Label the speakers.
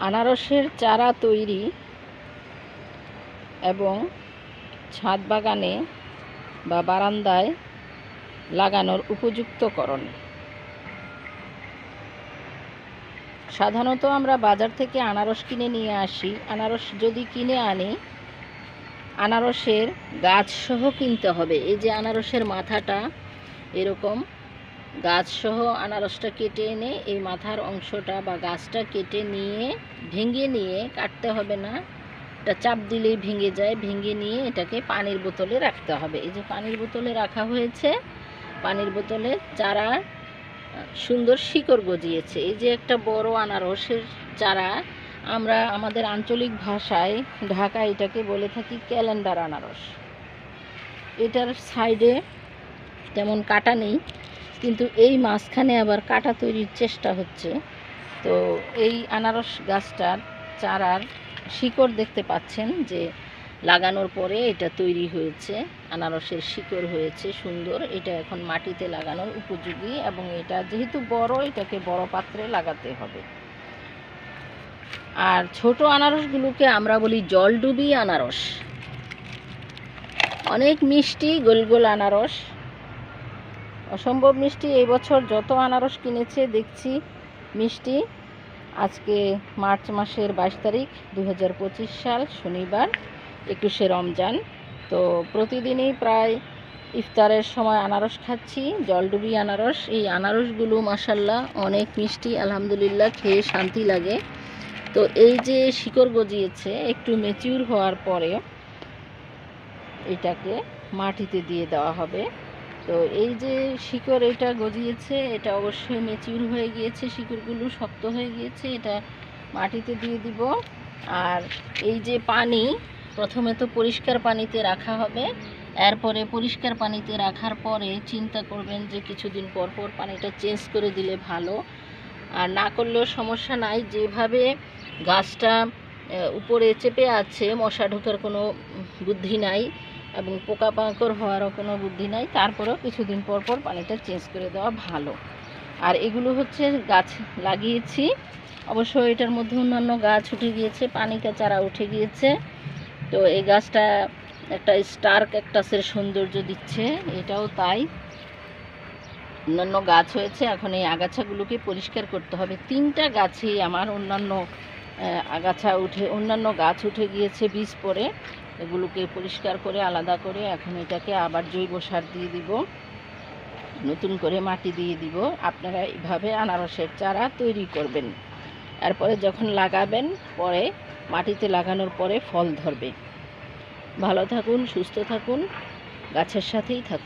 Speaker 1: আনারসের চারা তৈরি এবং ছাদ বাগানে বা বারান্দায় লাগানোর উপযুক্তকরণ। সাধারণত আমরা বাজার থেকে আনারস কিনে নিয়ে আসি। আনারস যদি কিনে আনি, আনারসের গাছসহ কিনতে হবে। এই যে আনারসের মাথাটা এরকম গাছসহ আনারসটা কেটে এনে এই মাথার অংশটা বা গাছটা কেটে নিয়ে, ভেঙে নিয়ে কাটতে হবে না। এটা চাপ দিলেই ভেঙে যায়। ভেঙে নিয়ে এটাকে পানির বোতলে রাখতে হবে। এই যে পানির বোতলে রাখা হয়েছে, পানির বোতলে চারা সুন্দর শিকড় গজিয়েছে। এই যে একটা বড় আনারসের চারা, আমরা আমাদের আঞ্চলিক ভাষায় ঢাকা এটাকে বলে থাকি ক্যালেন্ডার আনারস। এটার সাইডে তেমন কাটা নেই। কিন্তু এই মাঝখানে আবার কাটা তৈরির চেষ্টা হচ্ছে। তো এই আনারস গাছটার চারার শিকড় দেখতে পাচ্ছেন যে লাগানোর পরে এটা তৈরি হয়েছে, আনারসের শিকড় হয়েছে সুন্দর। এটা এখন মাটিতে লাগানোর উপযোগী এবং এটা যেহেতু বড়, এটাকে বড় পাত্রে লাগাতে হবে। আর ছোট আনারসগুলোকে আমরা বলি জলডুবি আনারস। অনেক মিষ্টি গোল গোল আনারস। অসম্ভব মিষ্টি। এই বছর যত আনারস কিনেছে, দেখছি মিষ্টি। আজকে মার্চ মাসের বাইশ তারিখ দু হাজার পঁচিশ সাল, শনিবার, একুশে রমজান। তো প্রতিদিনই প্রায় ইফতারের সময় আনারস খাচ্ছি, জলডুবি আনারস। এই আনারসগুলো মাসাল্লাহ অনেক মিষ্টি, আলহামদুলিল্লাহ, খেয়ে শান্তি লাগে। তো এই যে শিকড় গজিয়েছে, একটু মেচিউর হওয়ার পরে এটাকে মাটিতে দিয়ে দেওয়া হবে। তো এই যে শিকড় এটা গজিয়েছে, এটা অবশ্যই মেচিউর হয়ে গিয়েছে, শিকড়গুলো শক্ত হয়ে গিয়েছে, এটা মাটিতে দিয়ে দিব। আর এই যে পানি, প্রথমে তো পরিষ্কার পানিতে রাখা হবে। এরপরে পরিষ্কার পানিতে রাখার পরে চিন্তা করবেন যে কিছুদিন পর পর পানিটা চেঞ্জ করে দিলে ভালো। আর না করলেও সমস্যা নাই, যেভাবে গাছটা উপরে চেপে আছে, মশা ঢোকার কোনো বুদ্ধি নাই। এবং পোকা পোকামাকড় হওয়ারও কোনো বুদ্ধি নাই। তারপরেও কিছুদিন পর পর পানিটা চেঞ্জ করে দেওয়া ভালো। আর এগুলো হচ্ছে গাছ লাগিয়েছি। অবশ্য এটার মধ্যে অন্যান্য গাছ উঠে গিয়েছে পানিকা চারা উঠে গিয়েছে। তো এই গাছটা একটা স্টার ক্যাকটাসের সৌন্দর্য দিচ্ছে, এটাও তাই। অন্যান্য গাছ হয়েছে, এখন এই আগাছাগুলোকে পরিষ্কার করতে হবে। তিনটা গাছেই আমার অন্যান্য আগাছা উঠে, অন্যান্য গাছ উঠে গিয়েছে বীজ পরে এগুলোকে পরিষ্কার করে, আলাদা করে এখন এটাকে আবার জৈব সার দিয়ে দিব। নতুন করে মাটি দিয়ে দিব। আপনারা এইভাবে আনারসের চারা তৈরি করবেন। এরপরে যখন লাগাবেন, পরে মাটিতে লাগানোর পরে ফল ধরবে। ভালো থাকুন, সুস্থ থাকুন, গাছের সাথেই থাকুন।